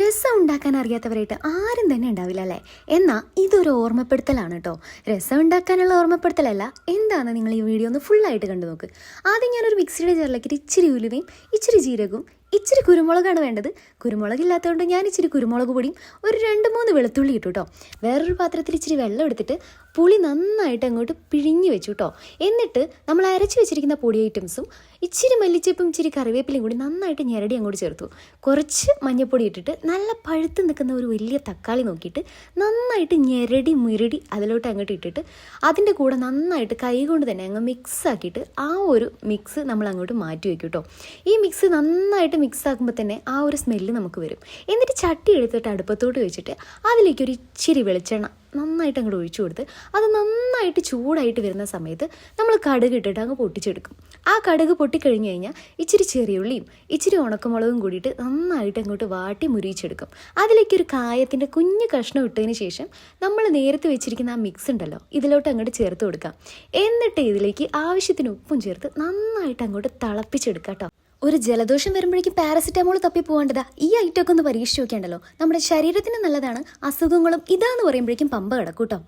രസം ഉണ്ടാക്കാൻ അറിയാത്തവരായിട്ട് ആരും തന്നെ ഉണ്ടാവില്ല അല്ലേ? എന്നാൽ ഇതൊരു ഓർമ്മപ്പെടുത്തലാണ് കേട്ടോ. രസം ഉണ്ടാക്കാനുള്ള ഓർമ്മപ്പെടുത്തലല്ല. എന്താണെന്ന് നിങ്ങൾ ഈ വീഡിയോ ഒന്ന് ഫുള്ളായിട്ട് കണ്ടു നോക്ക് ആദ്യം ഞാനൊരു മിക്സിയുടെ ജാറിലേക്ക് ഇച്ചിരി ഉലുവയും ഇച്ചിരി ജീരകവും ഇച്ചിരി കുരുമുളകാണ് വേണ്ടത്. കുരുമുളക് ഇല്ലാത്തതുകൊണ്ട് ഞാൻ ഇച്ചിരി കുരുമുളക് പൊടിയും ഒരു രണ്ട് മൂന്ന് വെളുത്തുള്ളി ഇട്ടു കേട്ടോ വേറൊരു പാത്രത്തിൽ ഇച്ചിരി വെള്ളം എടുത്തിട്ട് പുളി നന്നായിട്ട് അങ്ങോട്ട് പിഴിഞ്ഞ് വെച്ചു കേട്ടോ എന്നിട്ട് നമ്മൾ അരച്ച് വെച്ചിരിക്കുന്ന പൊടി ഐറ്റംസും ഇച്ചിരി മല്ലിച്ചപ്പും ഇച്ചിരി കറിവേപ്പിലയും കൂടി നന്നായിട്ട് ഞെരടി അങ്ങോട്ട് ചേർത്തു. കുറച്ച് മഞ്ഞൾപ്പൊടി ഇട്ടിട്ട് നല്ല പഴുത്ത് നിൽക്കുന്ന ഒരു വലിയ തക്കാളി നോക്കിയിട്ട് നന്നായിട്ട് ഞെരടി മുരടി അതിലോട്ട് അങ്ങോട്ട് ഇട്ടിട്ട് അതിന്റെ കൂടെ നന്നായിട്ട് കൈ കൊണ്ട് തന്നെ അങ്ങ് മിക്സ് ആക്കിയിട്ട് ആ ഒരു മിക്സ് നമ്മൾ അങ്ങോട്ട് മാറ്റി വയ്ക്കും കേട്ടോ ഈ മിക്സ് നന്നായിട്ട് മിക്സ് ആക്കുമ്പോൾ തന്നെ ആ ഒരു സ്മെല്ല് നമുക്ക് വരും. എന്നിട്ട് ചട്ടി എടുത്തിട്ട് അടുപ്പത്തോട്ട് വെച്ചിട്ട് അതിലേക്ക് ഒരു ഇച്ചിരി വെളിച്ചെണ്ണ നന്നായിട്ട് അങ്ങോട്ട് ഒഴിച്ചു കൊടുത്ത് അത് നന്നായിട്ട് ചൂടായിട്ട് വരുന്ന സമയത്ത് നമ്മൾ കടുക് ഇട്ടിട്ട് അങ്ങ് പൊട്ടിച്ചെടുക്കും. ആ കടുക് പൊട്ടിക്കഴിഞ്ഞ് കഴിഞ്ഞാൽ ഇച്ചിരി ചെറിയുള്ളിയും ഇച്ചിരി ഉണക്കമുളകും കൂടിയിട്ട് നന്നായിട്ട് അങ്ങോട്ട് വാട്ടി മുരിയിച്ചെടുക്കും. അതിലേക്ക് ഒരു കായത്തിന്റെ കുഞ്ഞു കഷ്ണം ഇട്ടതിന് ശേഷം നമ്മൾ നേരത്തെ വെച്ചിരിക്കുന്ന ആ മിക്സ് ഉണ്ടല്ലോ ഇതിലോട്ട് അങ്ങോട്ട് ചേർത്ത് കൊടുക്കാം. എന്നിട്ട് ഇതിലേക്ക് ആവശ്യത്തിന് ഉപ്പും ചേർത്ത് നന്നായിട്ട് അങ്ങോട്ട് തിളപ്പിച്ചെടുക്കാം കേട്ടോ. ഒരു ജലദോഷം വരുമ്പോഴേക്കും പാരസിറ്റമോൾ തപ്പി പോകേണ്ടതാ. ഈ ഐറ്റമൊക്കെ ഒന്ന് പരീക്ഷിച്ച് നോക്കിയാണ്ടല്ലോ. നമ്മുടെ ശരീരത്തിന് നല്ലതാണ് അസുഖങ്ങളും ഇതാന്ന് പറയുമ്പോഴേക്കും പമ്പ കിടക്കൂട്ടോ